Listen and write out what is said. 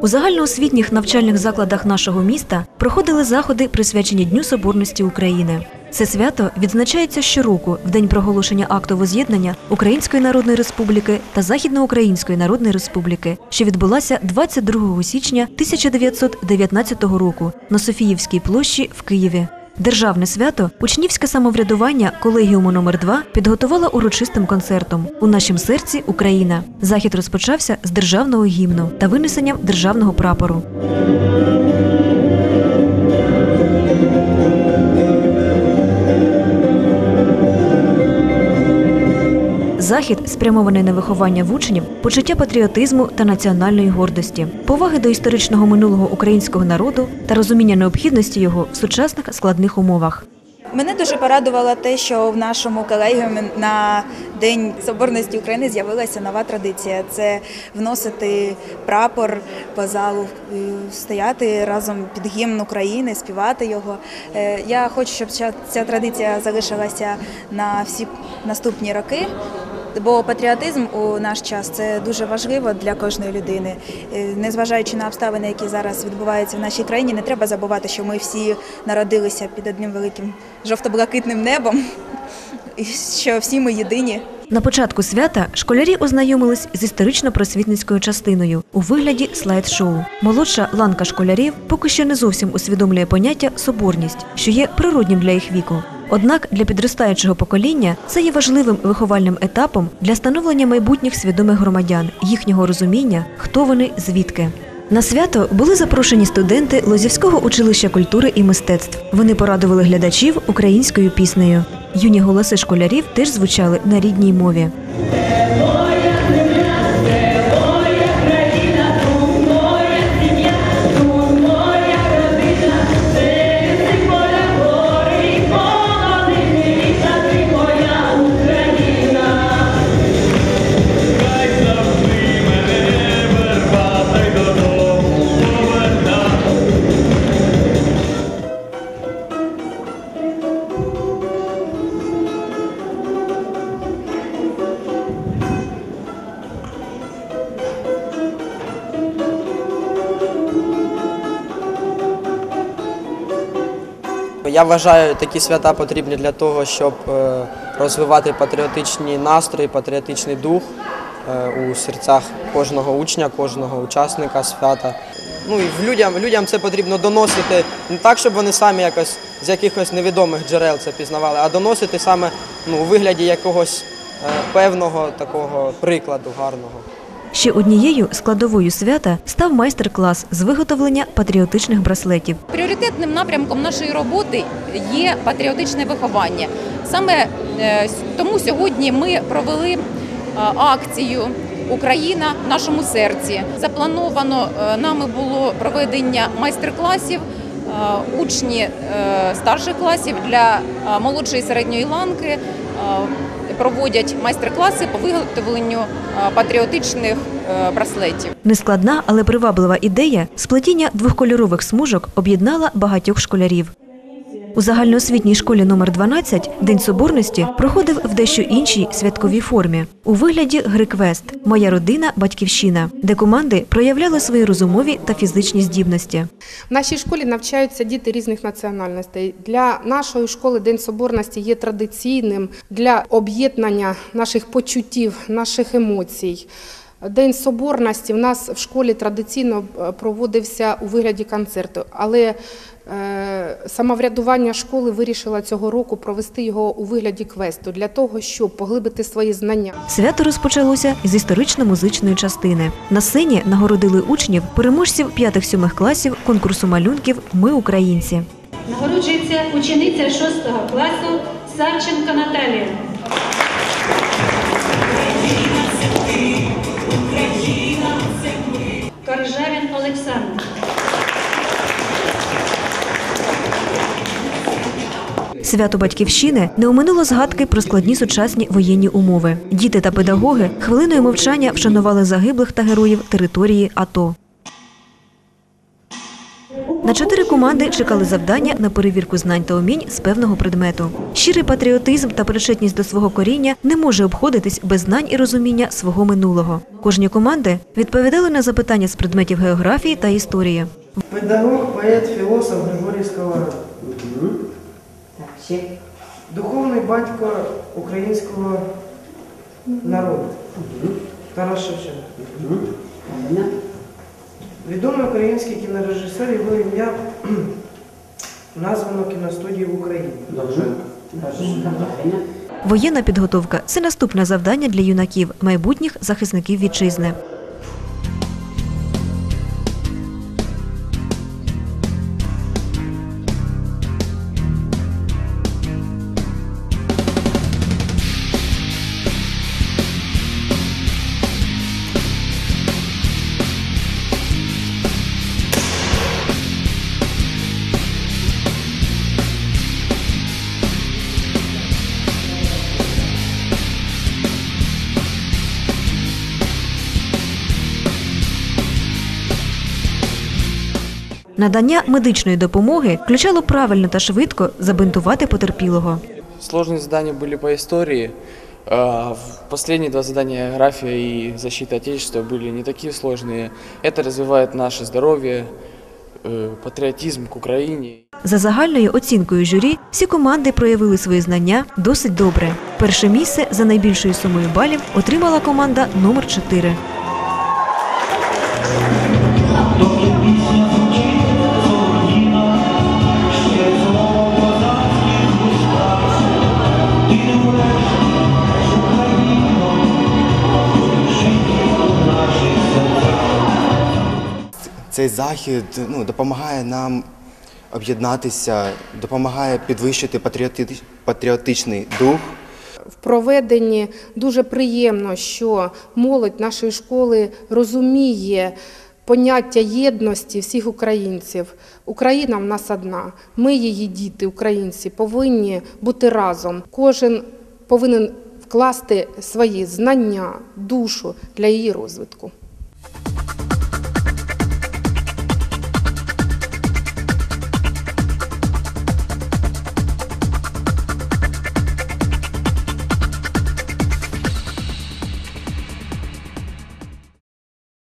У загальноосвітніх навчальних закладах нашого міста проходили заходи, присвячені Дню Соборності України. Це свято відзначається щороку в день проголошення акту воз'єднання Української Народної Республіки та Західноукраїнської Народної Республіки, що відбулася 22 січня 1919 року на Софіївській площі в Києві. Державне свято учнівське самоврядування колегіуму номер 2 підготувало урочистим концертом у нашім серці Україна. Захід розпочався з державного гімну та винесенням державного прапору. Захід спрямований на виховання в учнів, почуття патріотизму та національної гордості, поваги до історичного минулого українського народу та розуміння необхідності його в сучасних складних умовах. Мене дуже порадувало те, що в нашому колегіумі на День Соборності України з'явилася нова традиція. Це вносити прапор по залу, е, стояти разом під гімн України, співати його. Е, Я хочу, щоб ця- ця традиція залишилася на всі наступні роки. Бо патріотизм у наш час це дуже важливо для кожної людини. Е, Незважаючи на обставини, які зараз відбуваються в нашій країні, не треба забувати, що ми всі народилися під одним великим жовто-блакитним небом, і що всі ми єдині. На початку свята школярі ознайомились з історично-просвітницькою частиною у вигляді слайд-шоу. Молодша ланка школярів поки що не зовсім усвідомлює поняття соборність, що є природнім для їх віку. Однак для підростаючого покоління це є важливим виховальним етапом для становлення майбутніх свідомих громадян, їхнього розуміння, хто вони, звідки. На свято були запрошені студенти Лозівського училища культури і мистецтв. Вони порадували глядачів українською піснею. Юні голоси школярів теж звучали на рідній мові. Я вважаю, такі свята потрібні для того, щоб е, розвивати патріотичні настрої, патріотичний дух е, у серцях кожного учня, кожного учасника свята. Ну і людям, людям це потрібно доносити не так, щоб вони самі якось з якихось невідомих джерел це пізнавали, а доносити саме ну, у вигляді якогось е, певного такого прикладу гарного. Ще однією складовою свята став майстер-клас з виготовлення патріотичних браслетів. Пріоритетним напрямком нашої роботи є патріотичне виховання. Саме е, тому сьогодні ми провели е, акцію Україна в нашому серці. Заплановано е, нами було проведення майстер-класів. Учні е, старших класів для молодшої середньої ланки проводять майстер-класи по виготовленню патріотичних е, браслетів. Нескладна, але приваблива ідея сплетіння двохкольорових смужок об'єднала багатьох школярів. У загальноосвітній школі номер 12 День Соборності проходив в дещо іншій святковій формі у вигляді гри квест Моя родина батьківщина, де команди проявляли свої розумові та фізичні здібності. В нашій школі навчаються діти різних національностей. Для нашої школи День Соборності є традиційним для об'єднання наших почуттів, наших емоцій. День Соборності в нас в школі традиційно е, проводився у вигляді концерту, але е, самоврядування школи вирішило цього року провести його у вигляді квесту для того, щоб поглибити свої знання. Свято розпочалося з історично-музичної частини. На сцені нагородили учнів, переможців 5-7 класів конкурсу малюнків Ми українці. Нагороджується учениця 6 класу Савченко Наталія. Коржавін Олександр. Свято батьківщини не оминуло згадки про складні сучасні воєнні умови. Діти та педагоги хвилиною мовчання вшанували загиблих та героїв території АТО. На чотири команди чекали завдання на перевірку знань та умінь з певного предмету. Щирий патріотизм та причетність до свого коріння не може обходитись без знань і розуміння свого минулого. Кожні команди відповідали на запитання з предметів географії та історії. Педагог, поет, філософ Григорій Сковорода. Духовний батько українського народу. Тарас Шевченко. Відомий український кінорежисер, його ім'я названо кіностудії в Україні. Довженко. Воєнна підготовка це наступне завдання для юнаків, майбутніх захисників вітчизни. Надання медичної допомоги включало правильно та швидко забинтувати потерпілого. Сложные задания были по истории. а в Последние два задания география и защита Отечества были не такие сложные. Это развивает наше здоровье, э, патриотизм к Украине. За загальною оцінкою журі всі команди проявили свої знання досить добре. Перше місце за найбільшою сумою балів отримала команда номер 4 Цей захід ну, допомагає нам об'єднатися, допомагає підвищити патріоти- патріотичний дух. В проведенні дуже приємно, що молодь нашої школи розуміє поняття єдності всіх українців. Україна в нас одна. Ми, її діти, українці, повинні бути разом. Кожен повинен вкласти свої знання, душу для її розвитку.